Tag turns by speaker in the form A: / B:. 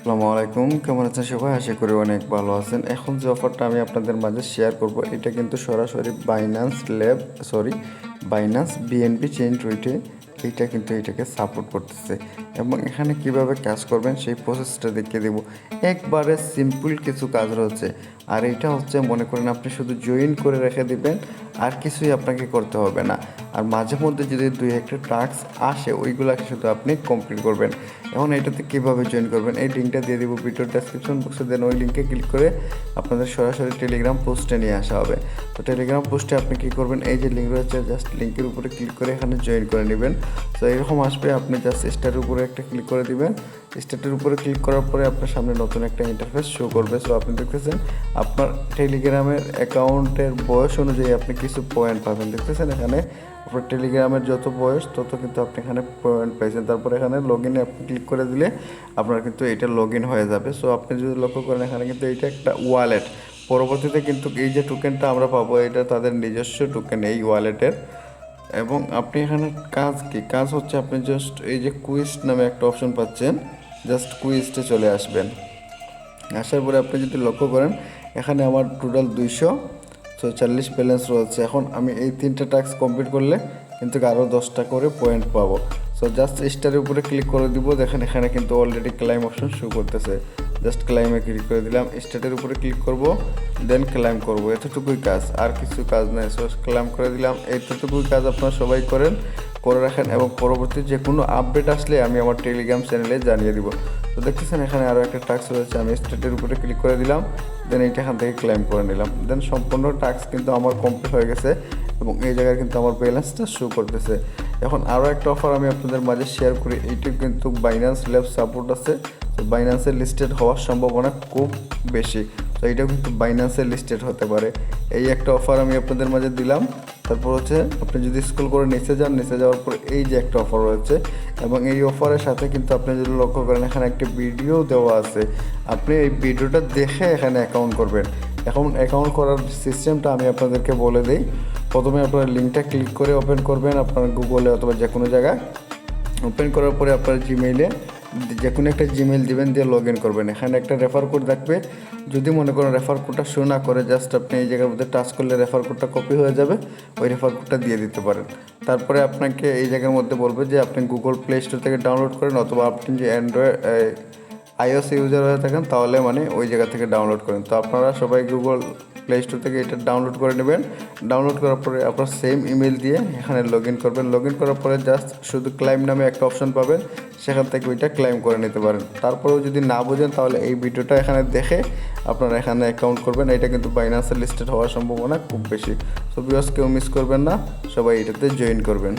A: আসসালামু আলাইকুম, কেমন আছেন সবাই? আশা করি অনেক ভালো আছেন। এখন যে অফারটা আমি আপনাদের মাঝে শেয়ার করব, এটা কিন্তু সরাসরি Binance lab sorry Binance BNB chain টুইটে এইটা কিন্তু এটাকে সাপোর্ট করতেছে। এবং এখানে কীভাবে কাজ করবেন, সেই প্রসেসটা দেখিয়ে দেব। একবারে সিম্পল কিছু কাজ রয়েছে। আর এটা হচ্ছে, মনে করেন আপনি শুধু জয়েন করে রেখে দিবেন, আর কিছুই আপনাকে করতে হবে না। আর মাঝে মধ্যে যদি দুই একটা টাস্ক আসে, ওইগুলোকে শুধু আপনি কমপ্লিট করবেন। এখন এটাতে কীভাবে জয়েন করবেন? এই লিঙ্কটা দিয়ে দেবো ভিডিওর ডেসক্রিপশন বক্সে দেন ওই লিঙ্কে ক্লিক করে আপনাদের সরাসরি টেলিগ্রাম পোস্টে নিয়ে আসা হবে। তো টেলিগ্রাম পোস্টে আপনি কী করবেন? এই যে লিঙ্ক রয়েছে জাস্ট লিঙ্কের উপরে ক্লিক করে এখানে জয়েন করে নেবেন। তো এরকম আসবে, আপনি জাস্ট স্টারের উপরে একটা ক্লিক করে দিবেন। স্টার্টের উপরে ক্লিক করার পরে আপনার সামনে নতুন একটা ইন্টারফেস শো করবে। সো আপনি দেখতেছেন, আপনার টেলিগ্রামের অ্যাকাউন্টের বয়স অনুযায়ী আপনি কিছু পয়েন্ট পাবেন। দেখতেছেন এখানে, আপনার টেলিগ্রামের যত বয়স, তত কিন্তু আপনি এখানে পয়েন্ট পাইছেন। তারপর এখানে লগ ইনে আপনি ক্লিক করে দিলে আপনার কিন্তু এটা লগ ইন হয়ে যাবে। সো আপনি যদি লক্ষ্য করেন, এখানে কিন্তু এটা একটা ওয়ালেট পরবর্তীতে কিন্তু এই যে টোকেনটা আমরা পাবো, এটা তাদের নিজস্ব টোকেন এই ওয়ালেটের এবং আপনি এখানে কাজ কি? কাজ হচ্ছে আপনি জাস্ট এই যে কুইজ নামে একটা অপশন পাচ্ছেন। জাস্ট কুইজটে চলে আসবেন। আসার পরে আপনি যদি লক্ষ্য করেন, এখানে আমার টোটাল দুইশো চল্লিশ ব্যালেন্স রয়েছে। এখন আমি এই তিনটা টাস্ক কমপ্লিট করলে কিন্তু আরও দশটা করে পয়েন্ট পাবো। সো জাস্ট স্টারের উপরে ক্লিক করে দিব। দেখেন এখানে কিন্তু অলরেডি ক্লাইম অপশন শো করতেছে। জাস্ট ক্লাইমে ক্লিক করে দিলাম স্টার্টের উপরে ক্লিক করব দেন ক্লাইম করব, এতটুকুই কাজ, আর কিছু কাজ নেই সো ক্লাইম করে দিলাম, এতটুকুই কাজ আপনারা সবাই করেন, করে রাখেন এবং পরবর্তী যে কোনো আপডেট আসলে আমি আমার টেলিগ্রাম চ্যানেলে জানিয়ে দিব। তো দেখতেছেন এখানে আরও একটা টাস্ক রয়েছে, আমি স্টেটের উপরে ক্লিক করে দিলাম দেন এইটা এখান থেকে ক্লাইম করে নিলাম। দেন সম্পূর্ণ টাস্ক কিন্তু আমার কমপ্লিট হয়ে গেছে এবং এই জায়গায় কিন্তু আমার ব্যালেন্সটা শো করতেছে। এখন আরও একটা অফার আমি আপনাদের মাঝে শেয়ার করি, এইটি কিন্তু বাইন্যান্স ল্যাব সাপোর্ট আছে। তো বাইন্যান্সের লিস্টেড হওয়ার সম্ভাবনা খুব বেশি। তো এইটাও কিন্তু বাইন্যান্সের লিস্টেড হতে পারে। এই একটা অফার আমি আপনাদের মাঝে দিলাম। তারপর হচ্ছে আপনি যদি স্কুল করে নিচে যান, নিচে যাওয়ার পর এই যে একটা অফার রয়েছে এবং এই অফারের সাথে কিন্তু আপনি যদি লক্ষ্য করেন, এখানে একটি ভিডিও দেওয়া আছে। আপনি এই ভিডিওটা দেখে এখানে অ্যাকাউন্ট করবেন। এখন অ্যাকাউন্ট করার সিস্টেমটা আমি আপনাদেরকে বলে দিই। প্রথমে আপনার লিঙ্কটা ক্লিক করে ওপেন করবেন। আপনার গুগলে অথবা যে কোনো জায়গায়। ওপেন করার পরে আপনার জিমেইলে যে কোনো একটা জিমেল দিবেন, দিয়ে লগ ইন করবেন। এখানে একটা রেফার কোড থাকবে। যদি মনে করেন রেফার কোডটা শো না করে জাস্ট আপনি এই জায়গার মধ্যে টাচ করলে রেফার কোডটা কপি হয়ে যাবে, ওই রেফার কোডটা দিয়ে দিতে পারেন। তারপরে আপনাকে এই জায়গার মধ্যে বলবে যে আপনি গুগল প্লে স্টোর থেকে ডাউনলোড করেন, অথবা আপনি যে অ্যান্ড্রয়েড আইওএস ইউজার হয়ে থাকেন, তাহলে মানে ওই জায়গা থেকে ডাউনলোড করেন। তো আপনারা সবাই গুগল প্লে স্টোর থেকে এটা ডাউনলোড করে নেবেন। ডাউনলোড করার পরে আপনার সেম ইমেল দিয়ে এখানে লগ ইন করবেন। লগ ইন করার পরে জাস্ট শুধু ক্লাইম নামে একটা অপশন পাবেন। সেখান থেকে ওইটা ক্লাইম করে নিতে পারেন। তারপরেও যদি না বোঝেন, তাহলে এই ভিডিওটা এখানে দেখে আপনারা এখানে অ্যাকাউন্ট করবেন। এটা কিন্তু বাইন্যান্সের লিস্টেড হওয়ার সম্ভাবনা খুব বেশি। সো বিকজ কেউ মিস করবেন না। সবাই এটাতে জয়েন করবেন।